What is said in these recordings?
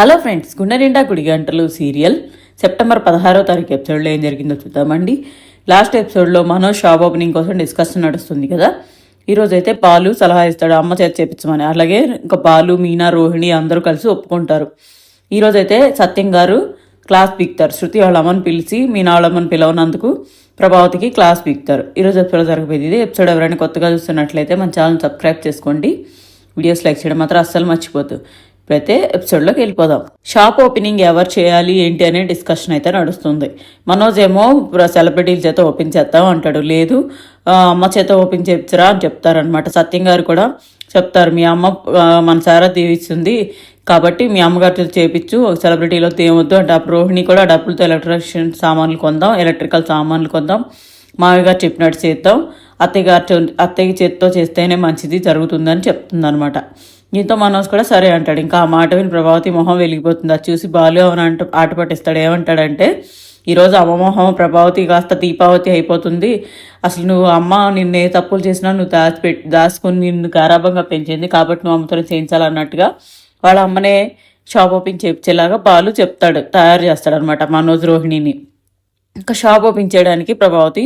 Hello friends గుండె నిండా గుడి గంటలు సీరియల్. సెప్టెంబర్ పదహారో తారీఖు ఎపిసోడ్లో ఏం జరిగిందో చూద్దామండి. లాస్ట్ ఎపిసోడ్లో మనోజ్ షాప్ ఓపెనింగ్ కోసం డిస్కషన్ నడుస్తుంది కదా. ఈరోజు అయితే బాలు సలహా ఇస్తాడు అమ్మ చేత చేపించమని. అలాగే ఇంకా బాలు మీనా రోహిణి అందరూ కలిసి ఒప్పుకుంటారు. ఈరోజు అయితే సత్యం గారు క్లాస్ పీక్తారు. శృతి వాళ్ళ అమ్మని పిలిచి మీనా వాళ్ళ అమ్మని పిలవనందుకు ప్రభావతికి క్లాస్ పీక్తారు. ఈరోజు ఎపిసోడ్ జరగబోయేది ఇది. ఎపిసోడ్ ఎవరైనా కొత్తగా చూస్తున్నట్లయితే మన ఛానల్ సబ్స్క్రైబ్ చేసుకోండి. వీడియోస్ లైక్ చేయడం మాత్రం అస్సలు మర్చిపోద్దు. అయితే ఎపిసోడ్లోకి వెళ్ళిపోదాం. షాప్ ఓపెనింగ్ ఎవరు చేయాలి ఏంటి అనే డిస్కషన్ అయితే నడుస్తుంది. మనోజ్ ఏమో సెలబ్రిటీల చేత ఓపెన్ చేద్దాం అంటాడు. లేదు అమ్మ చేత ఓపెన్ చేయించరా అని చెప్తారనమాట సత్యం గారు కూడా చెప్తారు మీ అమ్మ మన సారా దీవిస్తుంది కాబట్టి మీ అమ్మగారితో చేపించు సెలబ్రిటీలో తేవద్దు అంటే. అప్పుడు రోహిణి కూడా డబ్బులతో ఎలక్ట్రిషియన్ సామాన్లు కొందాం ఎలక్ట్రికల్ సామాన్లు కొందాం మామయ్య గారు చెప్పినట్టు చేద్దాం అత్తయ్య గారు అత్తయ్య చేతితో చేస్తేనే మంచిది జరుగుతుందని చెప్తుందనమాట దీంతో మనోజ్ కూడా సరే అంటాడు. ఇంకా ఆ మాట విని ప్రభావతి మొహం వెలిగిపోతుంది. అది చూసి బాలు అని అంట ఆట పట్టిస్తాడు. ఏమంటాడంటే ఈరోజు అమ్మ మొహం ప్రభావతి కాస్త దీపావతి అయిపోతుంది. అసలు నువ్వు అమ్మ నిన్ను ఏ తప్పులు చేసినా నువ్వు దాచిపె దాచుకుని నిన్ను గారాభంగా పెంచింది. కాబట్టి నువ్వు అమ్మతో చేయించాలన్నట్టుగా వాళ్ళ అమ్మనే షాప్ ఓపెన్ చేయించేలాగా బాలు చెప్తాడు. తయారు చేస్తాడు అనమాట మనోజ్ రోహిణిని. ఇంకా షాప్ ఓపెన్ చేయడానికి ప్రభావతి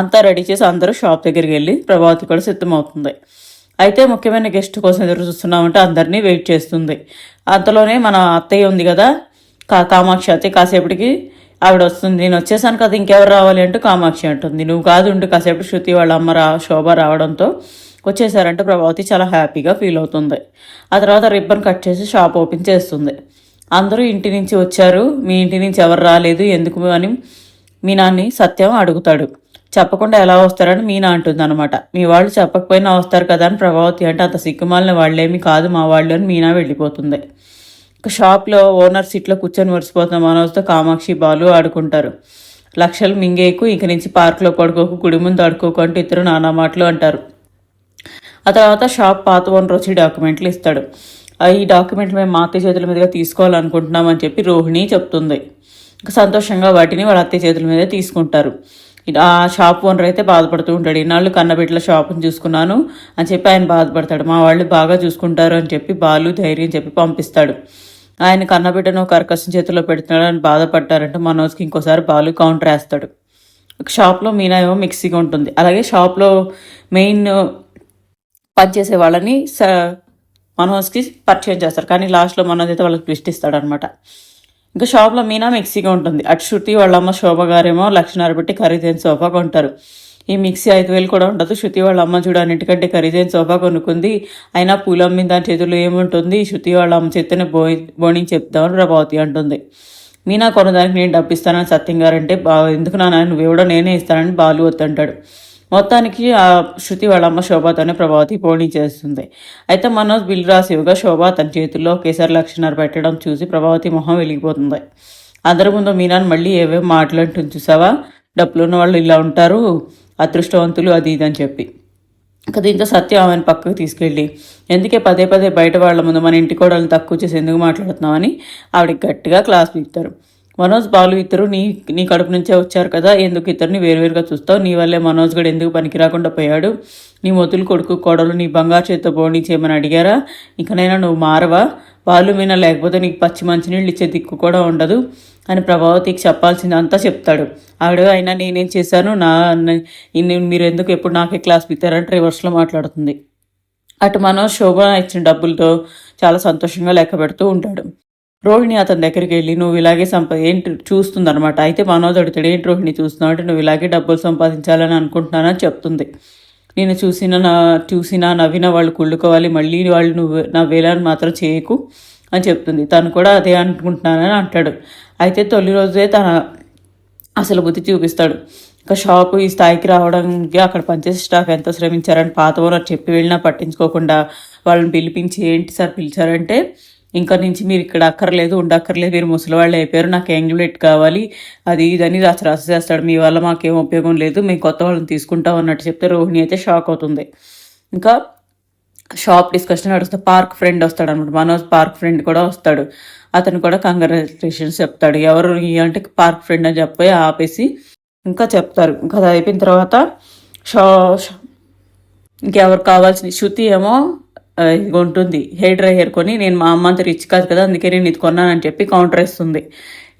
అంతా రెడీ చేసి అందరూ షాప్ దగ్గరికి వెళ్ళి ప్రభావతి కూడా సిద్ధమవుతుంది. అయితే ముఖ్యమైన గెస్ట్ కోసం ఎదురు చూస్తున్నామంటే అందరినీ వెయిట్ చేస్తుంది. అంతలోనే మన అత్తయ్య ఉంది కదా కా కామాక్షి. అత్తయ్య కాసేపటికి ఆవిడ వస్తుంది. నేను వచ్చేసాను కదా ఇంకెవరు రావాలి అంటూ కామాక్షి అంటుంది. నువ్వు కాదు ఉంటూ కాసేపు శృతి వాళ్ళ అమ్మ రా శోభ రావడంతో వచ్చేసారంటే ప్రభావతి చాలా హ్యాపీగా ఫీల్ అవుతుంది. ఆ తర్వాత రిబ్బన్ కట్ చేసి షాప్ ఓపెన్ చేస్తుంది. అందరూ ఇంటి నుంచి వచ్చారు. మీ ఇంటి నుంచి ఎవరు రాలేదు ఎందుకు అని మీ నాన్ని సత్యం అడుగుతాడు. చెప్పకుండా ఎలా వస్తారని మీనా అంటుంది అనమాట మీ వాళ్ళు చెప్పకపోయినా వస్తారు కదా అని ప్రభావతి అంటే అంత సిగ్గుమాలిన వాళ్ళేమి కాదు మా వాళ్ళు అని మీనా వెళ్ళిపోతుంది. ఇక షాప్లో ఓనర్ సీట్లో కూర్చొని మురిసిపోతున్న మనోజ్తో కామాక్షి బాలు ఆడుకుంటారు. లక్షలు మింగేకు ఇంక నుంచి పార్క్లో పడుకోకు గుడి ముందు ఆడుకోకు అంటూ ఇద్దరు నానా మాటలు అంటారు. ఆ తర్వాత షాప్ పాత ఓనర్ వచ్చి డాక్యుమెంట్లు ఇస్తాడు. ఆ ఈ డాక్యుమెంట్లు మేము మా అత్తయ్య చేతుల మీదుగా తీసుకోవాలనుకుంటున్నామని చెప్పి రోహిణి చెప్తుంది. సంతోషంగా వాటిని వాళ్ళ అత్తయ్య చేతుల మీద తీసుకుంటారు. ఆ షాప్ ఓనర్ అయితే బాధపడుతూ ఉంటాడు. ఇన్నాళ్ళు కన్నబిడ్డల షాప్ని చూసుకున్నాను అని చెప్పి ఆయన బాధపడతాడు. మా వాళ్ళు బాగా చూసుకుంటారు అని చెప్పి బాలు ధైర్యం చెప్పి పంపిస్తాడు. ఆయన కన్నబిడ్డను కర్కశం చేతిలో పెడుతున్నాడు అని బాధపడ్డారంటే మనోజ్కి ఇంకోసారి బాలు కౌంటర్ వేస్తాడు. షాప్లో మీనా ఏమో మిక్సీగా ఉంటుంది. అలాగే షాప్లో మెయిన్ పనిచేసే వాళ్ళని స మనోజ్కి పరిచయం చేస్తారు. కానీ లాస్ట్లో మనోజ్ అయితే వాళ్ళకి ట్విస్ట్ ఇస్తాడనమాట. అనమాట ఇంకా షాప్లో మీనా మిక్సీగా ఉంటుంది. అటు శృతి వాళ్ళ అమ్మ శోభ గారేమో లక్షణాలు పెట్టి ఖరీదైన సోఫా కొంటారు. ఈ మిక్సీ ఐదు వేలు కూడా ఉండదు. శృతి వాళ్ళ అమ్మ చూడ ఖరీదైన సోఫా కొనుక్కుంది. అయినా పూలమ్మిన దాని చేతుల్లో ఏముంటుంది? శృతి వాళ్ళ అమ్మ చేతనే బో బోణి చెప్తామని ప్రభావతి అంటుంది. మీనా కొనదానికి నేను డబ్బిస్తానని సత్యం గారంటే బా ఎందుకు నాన్న? నువ్వు కూడా నేనే ఇస్తానని బాలు వద్దంటాడు. మొత్తానికి ఆ శృతి వాళ్ళ అమ్మ శోభతోనే ప్రభావతి పోనీ చేస్తుంది. అయితే మనోజ్ బిల్ రాసివ్వగా శోభ తన చేతుల్లో కేసర్ లక్షణాలు పెట్టడం చూసి ప్రభావతి మొహం వెలిగిపోతుంది. అందరి ముందు మీనాన్ మళ్ళీ ఏవేవి మాట్లాడుతుంది చూసావా? డబ్బులు ఉన్న వాళ్ళు ఇలా ఉంటారు అదృష్టవంతులు అది ఇది అని చెప్పి. ఇక దీంతో సత్యం ఆమెను పక్కకు తీసుకెళ్ళి ఎందుకే పదే పదే బయట వాళ్ళ ముందు మన ఇంటి కోడలను తక్కువ చేసి ఎందుకు మాట్లాడుతున్నామని ఆవిడకి గట్టిగా క్లాస్ పీకుతారు. మనోజ్ బాలు ఇద్దరు నీ నీ కడుపు నుంచే వచ్చారు కదా ఎందుకు ఇద్దరిని వేరువేరుగా చూస్తావు? నీ వల్లే మనోజ్ గడు ఎందుకు పనికి రాకుండా పోయాడు? నీ మొతులు కొడుకు కోడలు నీ బంగారు చేత్తో బోణి చేయమని అడిగారా ఇంకనైనా నువ్వు మారవా? వాళ్ళు మీనా లేకపోతే నీకు పచ్చి మంచినీళ్ళు ఇచ్చే దిక్కు కూడా ఉండదు అని ప్రభావతికి చెప్పాల్సిందంతా చెప్తాడు. ఆవిడ అయినా నేనేం చేశాను? నా మీరు ఎందుకు ఎప్పుడు నాకే క్లాస్ పెట్టారంటే రివర్స్లో మాట్లాడుతుంది. అటు మనోజ్ శోభ ఇచ్చిన డబ్బులతో చాలా సంతోషంగా లెక్క పెడుతూ ఉంటాడు. రోహిణి అతని దగ్గరికి వెళ్ళి నువ్వు ఇలాగే సంపా ఏంటి చూస్తుందనమాట అయితే మనోజ్ అడుగుతాడు ఏంటి రోహిణి చూస్తున్నావు? అంటే నువ్వు ఇలాగే డబ్బులు సంపాదించాలని అనుకుంటున్నానని చెప్తుంది. నేను చూసిన నా చూసిన నవ్విన వాళ్ళు కుళ్ళుకోవాలి మళ్ళీ వాళ్ళు నువ్వు నవ్వేలాని మాత్రం చేయకు అని చెప్తుంది. తను కూడా అదే అనుకుంటున్నానని అంటాడు. అయితే తొలి రోజే తన అసలు బుద్ధి చూపిస్తాడు. ఇంకా షాపు ఈ స్థాయికి రావడానికి అక్కడ పనిచేసే స్టాఫ్ ఎంత శ్రమించారని పాత ఓనర్ చెప్పి వెళ్ళినా పట్టించుకోకుండా వాళ్ళని పిలిపించి ఏంటి సార్ పిలిచారంటే ఇంకా నుంచి మీరు ఇక్కడ అక్కర్లేదు ఉండక్కర్లేదు మీరు ముసలి వాళ్ళు అయిపోయారు నాకు యాంగ్యులేట్ కావాలి. అది ఇదని రాసి రాసి చేస్తాడు. మీ వల్ల మాకేం ఉపయోగం లేదు మేము కొత్త వాళ్ళని తీసుకుంటాం అన్నట్టు చెప్తే రోహిణి అయితే షాక్ అవుతుంది. ఇంకా షాప్ డిస్కషన్ నడుస్తే పార్క్ ఫ్రెండ్ వస్తాడు అనమాట మనోజ్ పార్క్ ఫ్రెండ్ కూడా వస్తాడు. అతను కూడా కంగ్రాచులేషన్స్ చెప్తాడు. ఎవరు అంటే పార్క్ ఫ్రెండ్ అని చెప్పి ఆపేసి ఇంకా చెప్తారు. ఇంకా అది అయిపోయిన తర్వాత షా ఇంకెవరు కావాల్సిన శృతి ఏమో ఇది ఉంటుంది. హెయిర్ డ్రైయర్ కొని నేను మా అమ్మ అంత రిచ్ కాదు కదా అందుకే నేను ఇది కొన్నానని చెప్పి కౌంటర్ వేస్తుంది.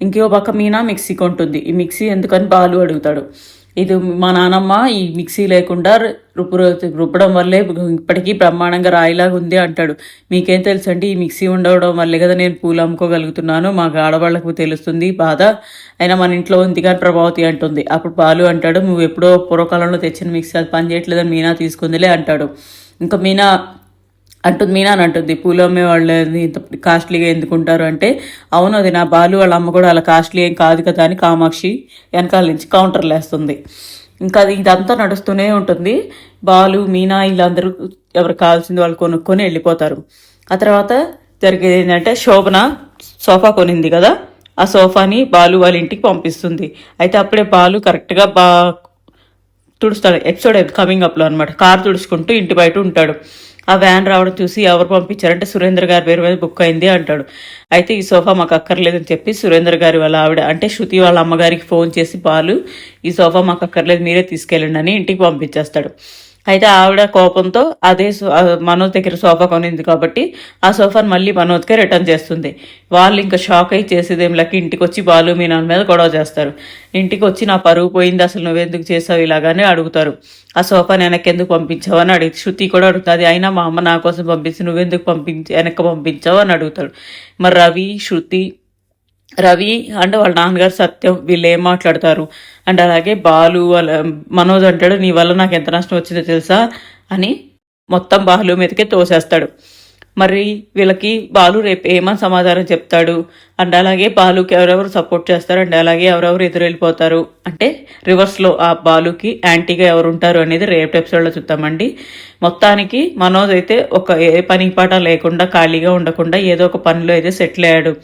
ఇంకో పక్క మీనా మిక్సీ కొంటుంది. ఈ మిక్సీ ఎందుకని బాలు అడుగుతాడు. ఇది మా నానమ్మ ఈ మిక్సీ లేకుండా రుబ్బు రుబ్బడం వల్లే ఇప్పటికీ బ్రహ్మాండంగా రాయిలాగా ఉంది అంటాడు. మీకేం తెలుసండి? ఈ మిక్సీ ఉండడం వల్లే కదా నేను పూలు అమ్ముకోగలుగుతున్నాను. మా ఆడవాళ్ళకు తెలుస్తుంది బాధ. అయినా మన ఇంట్లో ఉంది కానీ ప్రభావతి అంటుంది. అప్పుడు బాలు అంటాడు నువ్వు ఎప్పుడో పూర్వకాలంలో తెచ్చిన మిక్సీ అది పని చేయట్లేదని మీనా తీసుకుందిలే అంటాడు. ఇంకా మీనా అంటుంది మీనా అని అంటుంది పూలు అమ్మే వాళ్ళు ఇంత కాస్ట్లీగా ఎందుకుంటారు అంటే అవును అది నా బాలు వాళ్ళ అమ్మ కూడా అలా కాస్ట్లీ ఏం కాదు కదా అని కామాక్షి వెనకాల నుంచి కౌంటర్లు వేస్తుంది ఇంకా అది ఇదంతా నడుస్తూనే ఉంటుంది. బాలు మీనా వీళ్ళందరూ ఎవరు కావాల్సింది వాళ్ళు కొనుక్కొని వెళ్ళిపోతారు. ఆ తర్వాత జరిగేది ఏంటంటే శోభన సోఫా కొనింది కదా ఆ సోఫాని బాలు వాళ్ళ ఇంటికి పంపిస్తుంది. అయితే అప్పుడే బాలు కరెక్ట్గా బా తుడుస్తాడు. ఎపిసోడ్ కమింగ్ అప్లో అనమాట కార్ తుడుచుకుంటూ ఇంటి బయట ఉంటాడు. ఆ వ్యాన్ రావడం చూసి ఎవరు పంపించారంటే సురేంద్ర గారి పేరు మీద బుక్ అయింది అంటాడు. అయితే ఈ సోఫా మాకు అక్కర్లేదని చెప్పి సురేంద్ర గారి వాళ్ళ ఆవిడ అంటే శృతి వాళ్ళ అమ్మగారికి ఫోన్ చేసి బాలు ఈ సోఫా మాకు అక్కర్లేదు మీరే తీసుకెళ్ళండి అని ఇంటికి పంపించేస్తాడు. అయితే ఆవిడ కోపంతో అదే సో- మనోజ్ దగ్గర సోఫా కొనింది కాబట్టి ఆ సోఫాను మళ్ళీ మనోజ్కే రిటర్న్ చేస్తుంది. వాళ్ళు ఇంకా షాక్ అయి చేసేదేం లెక్క? ఇంటికి వచ్చి బాలు మీ నాన్న మీద గొడవ చేస్తారు. ఇంటికి వచ్చి నా పరువు పోయింది అసలు నువ్వెందుకు చేసావు ఇలాగానే అడుగుతారు. ఆ సోఫా వెనక్కి ఎందుకు పంపించావు అని అడిగి శృతి కూడా అడుగుతుంది. అయినా మా అమ్మ నా కోసం పంపించి నువ్వెందుకు పంపించి వెనక్కి పంపించావు అని అడుగుతాడు. మరి రవి శృతి రవి అండ్ వాళ్ళ నాన్నగారు సత్యం వీళ్ళు ఏం మాట్లాడతారు? అండ్ అలాగే బాలు వాళ్ళ మనోజ్ అంటాడు నీ వల్ల నాకు ఎంత నష్టం వచ్చిందో తెలుసా? అని మొత్తం బాలు మీదకే తోసేస్తాడు. మరి వీళ్ళకి బాలు రేపు ఏమని సమాధానం చెప్తాడు? అండ్ అలాగే బాలుకి ఎవరెవరు సపోర్ట్ చేస్తారు? అండ్ అలాగే ఎవరెవరు ఎదురు వెళ్ళిపోతారు? అంటే రివర్స్లో ఆ బాలుకి యాంటీగా ఎవరు ఉంటారు అనేది రేపు ఎపిసోడ్లో చూద్దామండి. మొత్తానికి మనోజ్ అయితే ఒక ఏ పని పాట లేకుండా ఖాళీగా ఉండకుండా ఏదో ఒక పనిలో అయితే సెటిల్ అయ్యాడు.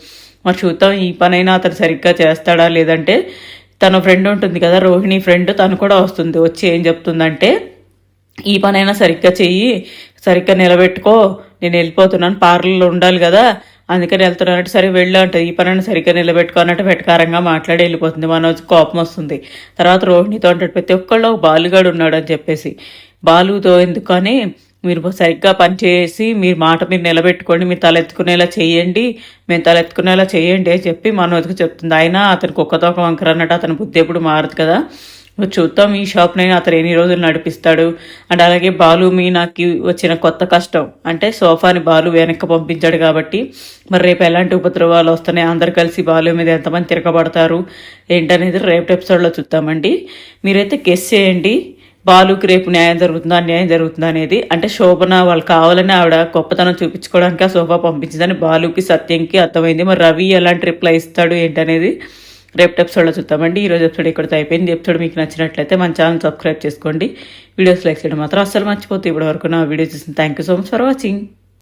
మరి చూద్దాం ఈ పనైనా అతను సరిగ్గా చేస్తాడా? లేదంటే తన ఫ్రెండ్ ఉంటుంది కదా రోహిణి ఫ్రెండ్ తను కూడా వస్తుంది వచ్చి ఏం చెప్తుందంటే ఈ పనైనా సరిగ్గా చెయ్యి సరిగ్గా నిలబెట్టుకో నేను వెళ్ళిపోతున్నాను పార్లర్లో ఉండాలి కదా అందుకని వెళ్తున్నానంటే సరే వెళ్ళు అంటే ఈ పనైనా సరిగ్గా నిలబెట్టుకో అన్నట్టు వెటకారంగా మాట్లాడి వెళ్ళిపోతుంది మనోజ్ కోపం వస్తుంది. తర్వాత రోహిణితో అంటాడు ప్రతి ఒక్కళ్ళు బాలుగాడు ఉన్నాడు అని చెప్పేసి. బాలుతో ఎందుకని మీరు సరిగ్గా పనిచేసి మీరు మాట మీరు నిలబెట్టుకోండి మీరు తలెత్తుకునేలా చేయండి మేము తలెత్తుకునేలా చేయండి అని చెప్పి మనోజ్కి చెప్తుంది. అయినా అతనికి ఒక్కతోక వంకర అన్నట్టు అతని బుద్ధి ఎప్పుడు మారదు కదా. చూద్దాం ఈ షాప్నైనా అతను ఎన్ని రోజులు నడిపిస్తాడు. అండ్ అలాగే బాలు మీనాకి వచ్చిన కొత్త కష్టం అంటే సోఫాని బాలు వెనక్కి పంపించాడు కాబట్టి మరి రేపు ఎలాంటి ఉపద్రవాలు వస్తున్నాయి? అందరు కలిసి బాలు మీద ఎంతమంది తిరగబడతారు? ఏంటనేది రేపు ఎపిసోడ్లో చూద్దామండి. మీరైతే గెస్ చేయండి. బాలుకి రేపు న్యాయం జరుగుతుందా అన్యాయం జరుగుతుందా అనేది అంటే శోభన వాళ్ళు కావాలని ఆవిడ గొప్పతనం చూపించుకోవడానికి ఆ సోఫా పంపించిందని బాలుకి సత్యంకి అర్థమైంది. మరి రవి ఎలాంటి రిప్లై ఇస్తాడు ఏంటనేది రేపు ఎపిసోడ్లో చూద్దామండి. ఈరోజు ఎపిసోడ్ ఇక్కడితో అయిపోయింది ఎపిసోడ్ మీకు నచ్చినట్లయితే మన ఛానల్ సబ్స్క్రైబ్ చేసుకోండి వీడియోస్ లైక్ చేయడం మాత్రం అస్సలు మర్చిపోతే ఇప్పటి వరకు నా వీడియో చూసిన thank you so much for watching.